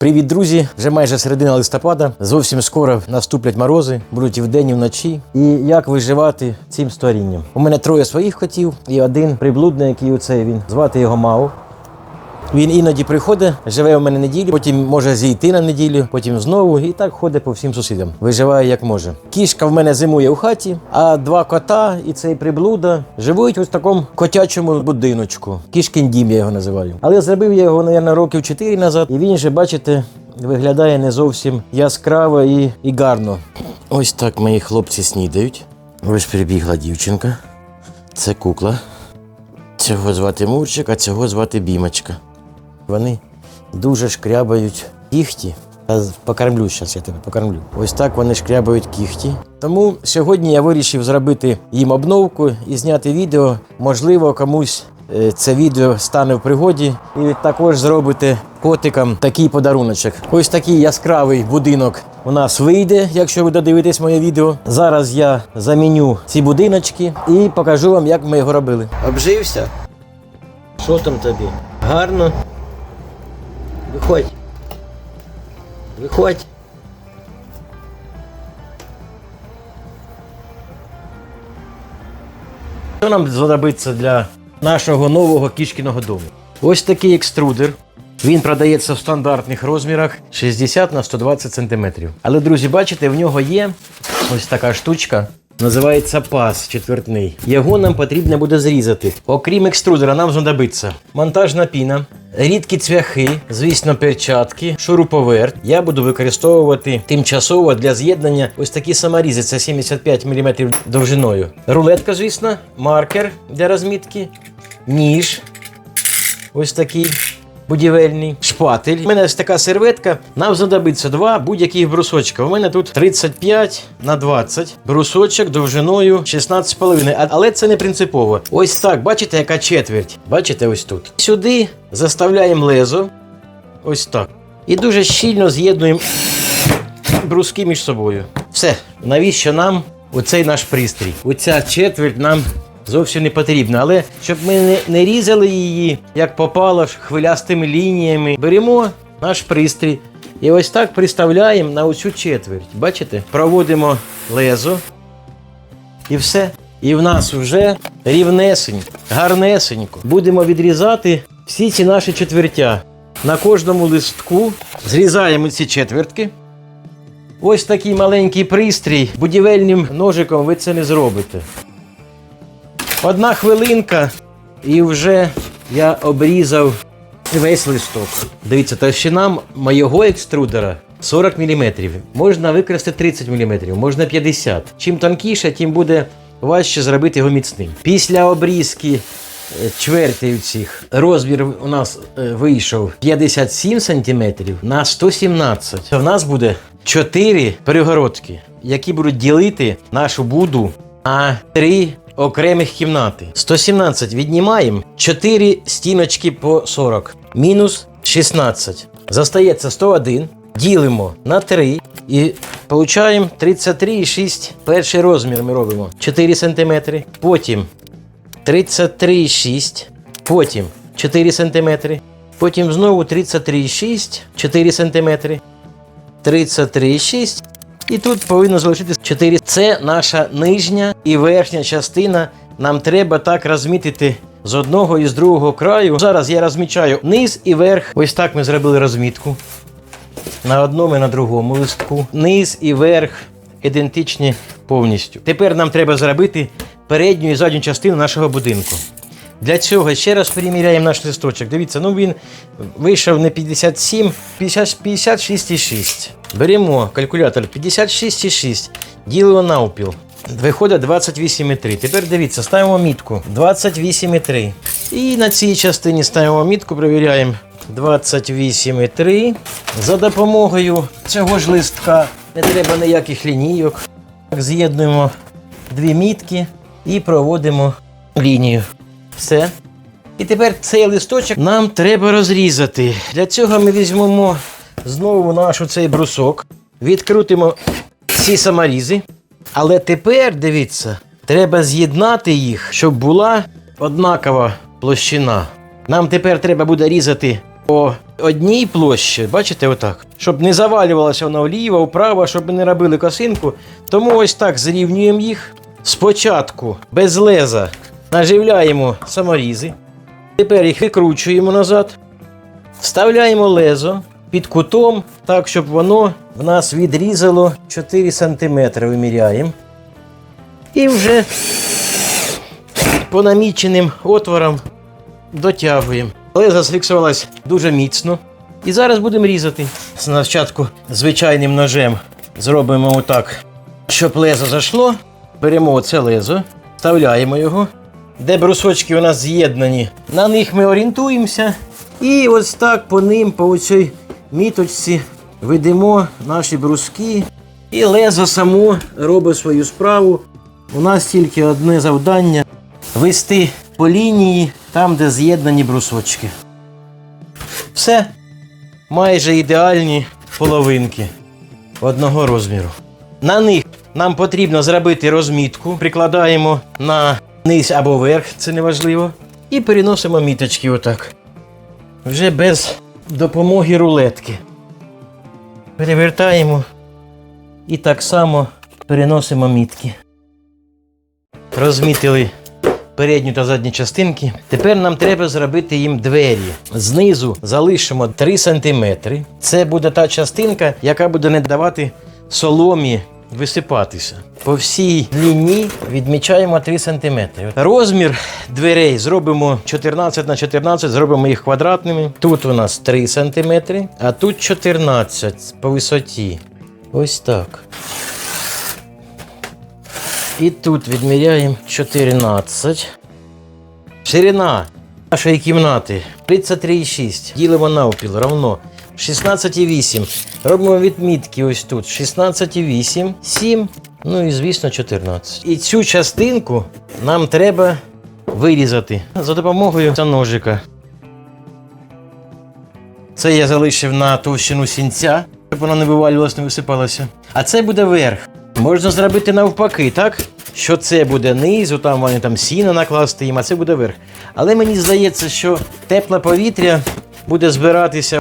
Привіт, друзі! Вже майже середина листопада. Зовсім скоро наступлять морози, будуть і вдень, і вночі. І як виживати цим створінням? У мене троє своїх котів і один приблудний, який у цей він. Звати його Мау. Він іноді приходить, живе у мене неділю, потім може зійти на неділю, потім знову і так ходить по всім сусідам. Виживає як може. Кішка в мене зимує у хаті, а два кота і цей приблуда живуть в такому котячому будиночку. Кішкін дім я його називаю. Але зробив я його, мабуть, років 4 назад, і він же, бачите, виглядає не зовсім яскраво і, і гарно. Ось так мої хлопці снідають. Ось прибігла дівчинка. Це кукла. Цього звати Мурчик, а цього звати Бімочка. Вони дуже шкрябають кіхті. Я покормлю зараз, я тебе покормлю. Ось так вони шкрябають кіхті. Тому сьогодні я вирішив зробити їм обновку і зняти відео. Можливо, комусь е, це відео стане в пригоді. І також зробите котикам такий подаруночок. Ось такий яскравий будинок у нас вийде, якщо ви додивитесь моє відео. Зараз я заміню ці будиночки і покажу вам, як ми його робили. Обжився? Що там тобі? Гарно. Виходь. Виходь. Що нам знадобиться для нашого нового кішкіного дому? Ось такий екструдер. Він продається в стандартних розмірах 60 на 120 см. Але, друзі, бачите, в нього є ось така штучка. Називається паз четвертний. Його нам потрібно буде зрізати. Окрім екструдера, нам знадобиться монтажна піна, рідкі цвяхи, звісно, перчатки, шуруповерт. Я буду використовувати тимчасово для з'єднання ось такі саморізи. Це 75 мм довжиною. Рулетка, звісно, маркер для розмітки, ніж. Ось такий будівельний шпатель. У мене ось така серветка. Нам знадобиться два будь-яких брусочка. У мене тут 35 на 20 брусочок довжиною 16,5. Але це не принципово. Ось так, бачите, яка четверть? Бачите, ось тут. Сюди заставляємо лезо. Ось так. І дуже щільно з'єднуємо бруски між собою. Все. Навіщо нам оцей наш пристрій? Оця четверть нам зовсім не потрібна. Але щоб ми не, не різали її, як попало, хвилястими лініями, беремо наш пристрій і ось так приставляємо на оцю четверть. Бачите? Проводимо лезо і все. І в нас вже рівнесенько, гарнесенько. Будемо відрізати всі ці наші четвертя. На кожному листку зрізаємо ці четвертки. Ось такий маленький пристрій. Будівельним ножиком ви це не зробите. Одна хвилинка, і вже я обрізав весь листок. Дивіться, товщина моєго екструдера 40 мм. Можна використати 30 мм, можна 50 Чим тонкіше, тим буде важче зробити його міцним. Після обрізки е, чвертей цих розмір у нас е, вийшов 57 см на 117 У нас буде 4 перегородки, які будуть ділити нашу буду на 3 окремих кімнати. 117 віднімаємо, 4 стіночки по 40, мінус 16. Застається 101. Ділимо на 3 і получаємо 33,6. Перший розмір ми робимо 4 см. Потім 33,6. Потім 4 см. Потім знову 33,6, 4 см. 33,6. І тут повинно залишитися 4. Це наша нижня і верхня частина. Нам треба так розмітити з одного і з другого краю. Зараз я розмічаю низ і верх. Ось так ми зробили розмітку. На одному і на другому листку. Низ і верх ідентичні повністю. Тепер нам треба зробити передню і задню частину нашого будинку. Для цього ще раз переміряємо наш листочок. Дивіться, ну він вийшов не 57, 50, 56,6. Беремо калькулятор 56,6, ділимо навпіл. Виходить 28,3. Тепер дивіться, ставимо мітку 28,3. І на цій частині ставимо мітку, перевіряємо 28,3. За допомогою цього ж листка не треба ніяких лінійок. З'єднуємо дві мітки і проводимо лінію. Все. І тепер цей листочок нам треба розрізати. Для цього ми візьмемо знову наш цей брусок, відкрутимо ці саморізи. Але тепер, дивіться, треба з'єднати їх, щоб була однакова площина. Нам тепер треба буде різати по одній площі, бачите, отак. Щоб не завалювалося воно вліво, вправо, щоб не робили косинку. Тому ось так зрівнюємо їх. Спочатку без леза наживляємо саморізи. Тепер їх викручуємо назад. Вставляємо лезо під кутом, так, щоб воно в нас відрізало 4 см. Виміряємо. І вже по наміченим отворам дотягуємо. Леза зфіксувалась дуже міцно. І зараз будемо різати. Спочатку звичайним ножем зробимо отак, щоб лезо зайшло. Беремо оце лезо, вставляємо його. Де брусочки у нас з'єднані, на них ми орієнтуємося. І ось так по ним, по цій міточці, ведемо наші бруски. І лезо само робить свою справу. У нас тільки одне завдання вести по лінії там, де з'єднані брусочки. Все. Майже ідеальні половинки одного розміру. На них нам потрібно зробити розмітку, прикладаємо на низ або верх, це не важливо. І переносимо міточки отак. Вже без допомоги рулетки. Перевертаємо і так само переносимо мітки. Розмітили передню та задню частинки. Тепер нам треба зробити їм двері. Знизу залишимо 3 см. Це буде та частинка, яка буде не давати соломі висипатися. По всій длині відмічаємо 3 см. Розмір дверей зробимо 14 на 14, зробимо їх квадратними. Тут у нас 3 см, а тут 14 по висоті. Ось так. І тут відміряємо 14. Ширина нашої кімнати 33,6. Ділимо навпіл равно 16,8. Робимо відмітки ось тут. 16,8, 7, ну і звісно 14. І цю частинку нам треба вирізати за допомогою цього ножика. Це я залишив на товщину сінця, щоб воно не вивалювалося, не висипалося. А це буде верх. Можна зробити навпаки, так? Що це буде низу, там вони там сіно накласти їм, а це буде верх. Але мені здається, що тепле повітря буде збиратися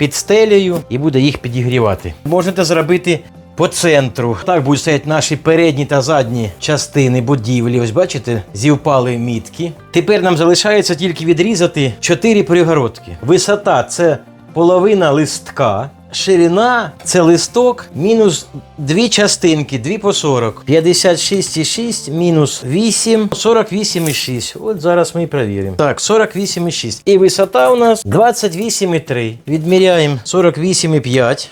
під стелею і буде їх підігрівати. Можете зробити по центру. Так будуть стояти наші передні та задні частини будівлі. Ось бачите, зівпали мітки. Тепер нам залишається тільки відрізати 4 перегородки. Висота це половина листка. Ширина це листок мінус дві частинки, 2 по 40. 56,6 мінус 8, 48,6. От зараз ми і перевіримо. Так, 48,6. І висота у нас 28,3. Відміряємо 48,5.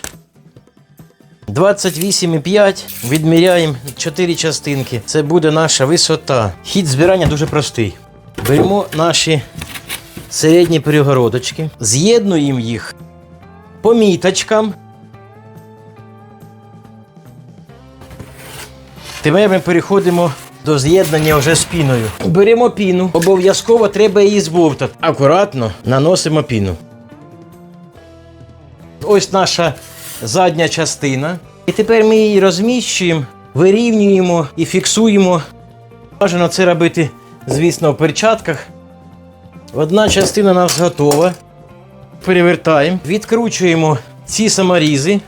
28,5. Відміряємо 4 частинки. Це буде наша висота. Хід збирання дуже простий. Беремо наші середні перегородочки, з'єднуємо їх по міточкам. Тепер ми переходимо до з'єднання вже з піною. Беремо піну, обов'язково треба її збовтати. Акуратно наносимо піну. Ось наша задня частина. І тепер ми її розміщуємо, вирівнюємо і фіксуємо. Бажано це робити, звісно, в перчатках. Одна частина у нас готова. Перевертаємо, відкручуємо ці саморізи.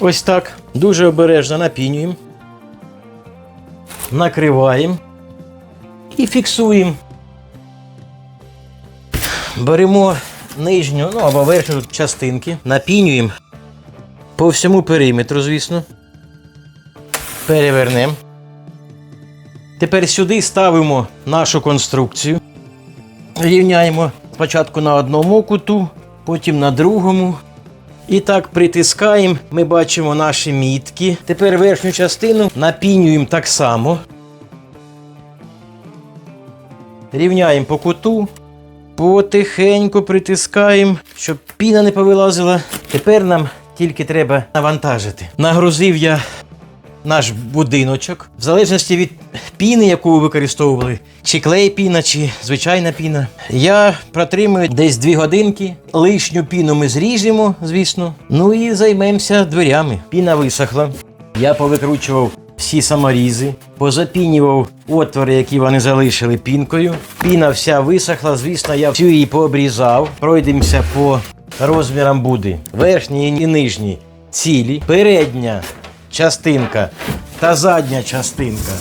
Ось так. Дуже обережно напінюємо. Накриваємо і фіксуємо. Беремо нижню, ну або верхню частинки, напінюємо по всьому периметру, звісно. Перевернемо. Тепер сюди ставимо нашу конструкцію. Рівняємо спочатку на одному куту, потім на другому. І так притискаємо, ми бачимо наші мітки. Тепер верхню частину напінюємо так само. Рівняємо по куту. Потихеньку притискаємо, щоб піна не повилазила. Тепер нам тільки треба навантажити. Нагрузив я наш будиночок. В залежності від піни, яку ви використовували, чи клей піна, чи звичайна піна. Я протримую десь 2 годинки. Лишню піну ми зріжемо, звісно. Ну і займемося дверями. Піна висохла. Я повикручував всі саморізи, позапінював отвори, які вони залишили пінкою. Піна вся висохла, звісно, я всю її пообрізав. Пройдемося по розмірам буди. Верхній і нижній цілі, передня частинка та задня частинка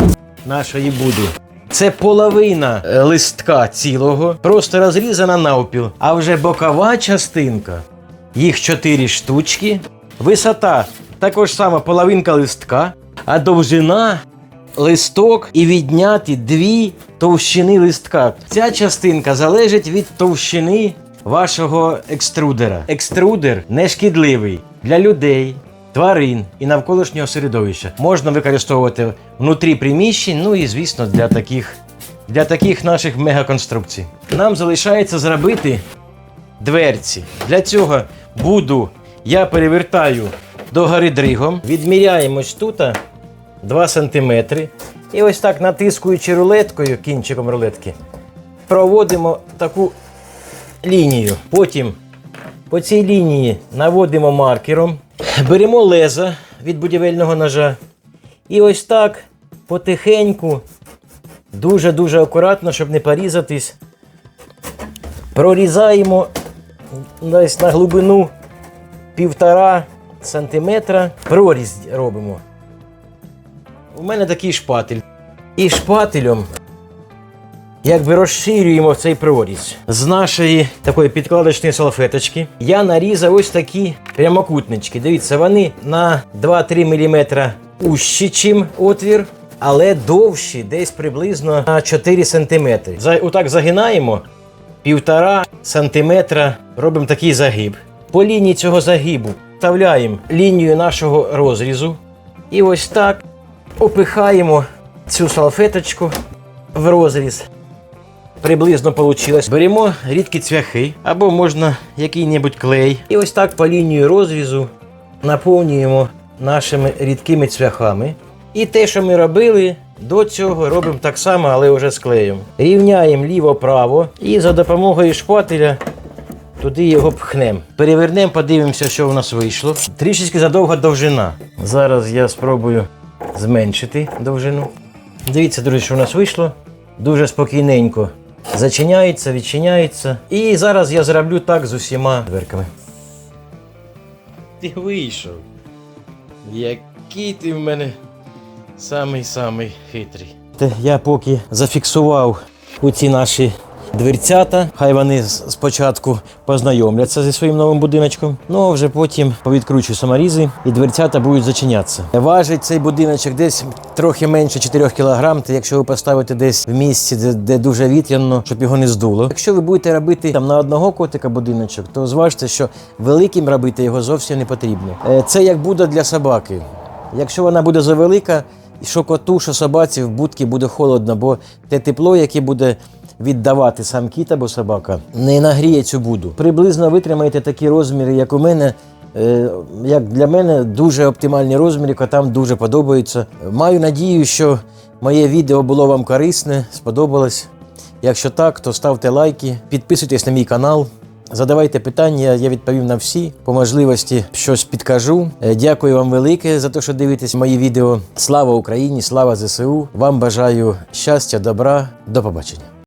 нашої буди. Це половина е, листка цілого, просто розрізана навпіл. А вже бокова частинка, їх чотири штучки. Висота також сама половинка листка, а довжина листок і відняти дві товщини листка. Ця частинка залежить від товщини вашого екструдера. Екструдер не шкідливий для людей, тварин і навколишнього середовища. Можна використовувати внутрі приміщень, ну і звісно для таких, для таких наших мегаконструкцій. Нам залишається зробити дверці. Для цього буду я перевертаю до гори дригом, відміряємось тут 2 см. І ось так натискуючи рулеткою, кінчиком рулетки, проводимо таку лінію. Потім по цій лінії наводимо маркером, беремо леза від будівельного ножа. І ось так потихеньку, дуже-дуже акуратно, щоб не порізатись, прорізаємо десь на глибину півтора сантиметра. Проріз робимо. У мене такий шпатель. І шпателем якби розширюємо цей проріз. З нашої такої підкладочної салфеточки я нарізав ось такі прямокутнички. Дивіться, вони на 2-3 мм ущі, чим отвір, але довші, десь приблизно на 4 см. За, отак загинаємо півтора сантиметра, робимо такий загиб. По лінії цього загибу вставляємо лінію нашого розрізу. І ось так опихаємо цю салфеточку в розріз. Приблизно вийшло. Беремо рідкі цвяхи або можна який-небудь клей. І ось так по лінії розрізу наповнюємо нашими рідкими цвяхами. І те, що ми робили, до цього робимо так само, але вже з клеєм. Рівняємо ліво-право і за допомогою шпателя туди його пхнемо. Перевернемо, подивимося, що у нас вийшло. Трішечки задовга довжина. Зараз я спробую зменшити довжину. Дивіться, друзі, що у нас вийшло. Дуже спокійненько. Зачиняється, відчиняється. І зараз я зроблю так з усіма дверками. Ти вийшов. Який ти в мене самий-самий хитрий. Я поки зафіксував оці наші дверцята. Хай вони спочатку познайомляться зі своїм новим будиночком. Ну а вже потім повідкручую саморізи і дверцята будуть зачинятися. Важить цей будиночок десь трохи менше 4 кг, якщо ви поставите десь в місці, де, де дуже вітряно, щоб його не здуло. Якщо ви будете робити там на одного котика будиночок, то зважте, що великим робити його зовсім не потрібно. Е, Це як буде для собаки. Якщо вона буде завелика, що коту, що собаці в будці буде холодно, бо те тепло, яке буде віддавати сам кіт або собака, не нагріє цю буду. Приблизно витримаєте такі розміри, як у мене. Е, Як для мене дуже оптимальні розміри, котам дуже подобаються. Маю надію, що моє відео було вам корисне, сподобалось. Якщо так, то ставте лайки, підписуйтесь на мій канал. Задавайте питання, я відповім на всі. По можливості щось підкажу. Е, Дякую вам велике за те, що дивитесь мої відео. Слава Україні, слава ЗСУ! Вам бажаю щастя, добра, до побачення.